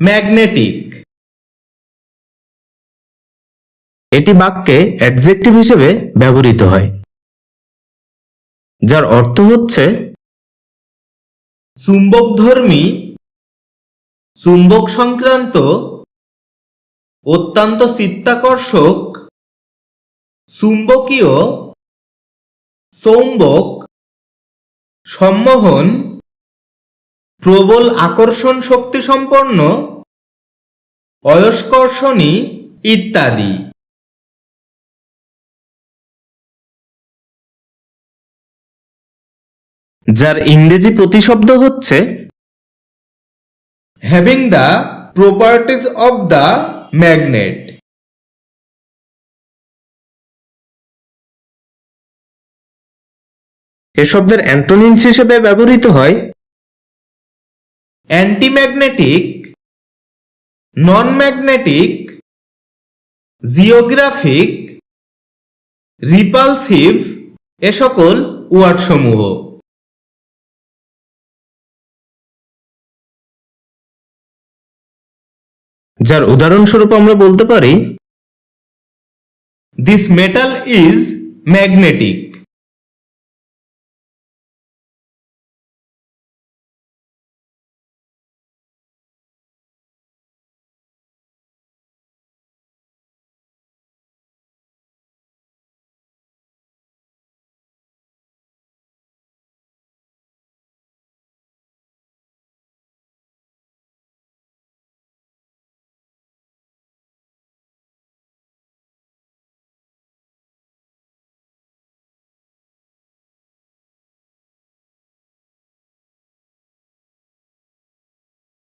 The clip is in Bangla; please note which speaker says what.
Speaker 1: ম্যাগনেটিক।
Speaker 2: এটি বাক্যে অ্যাডজেক্টিভ হিসেবে ব্যবহৃত হয়, যার অর্থ হচ্ছে
Speaker 1: চুম্বকধর্মী চুম্বক সংক্রান্ত অত্যন্ত চিত্তাকর্ষক, চুম্বকীয়, চৌম্বক, সম্মোহন প্রবল আকর্ষণ শক্তি সম্পন্ন অয়স্কর্ষণী ইত্যাদি।
Speaker 2: যার ইংরেজি প্রতিশব্দ হচ্ছে
Speaker 1: having the properties of the magnet
Speaker 2: এ শব্দের অ্যান্টোনিমস হিসেবে ব্যবহৃত হয়
Speaker 1: antimagnetic non magnetic geographic repulsive এ সকল ওয়ার্ডসমূহ
Speaker 2: যার উদাহরণস্বরূপ আমরা বলতে পারি
Speaker 1: দিস মেটাল ইজ ম্যাগনেটিক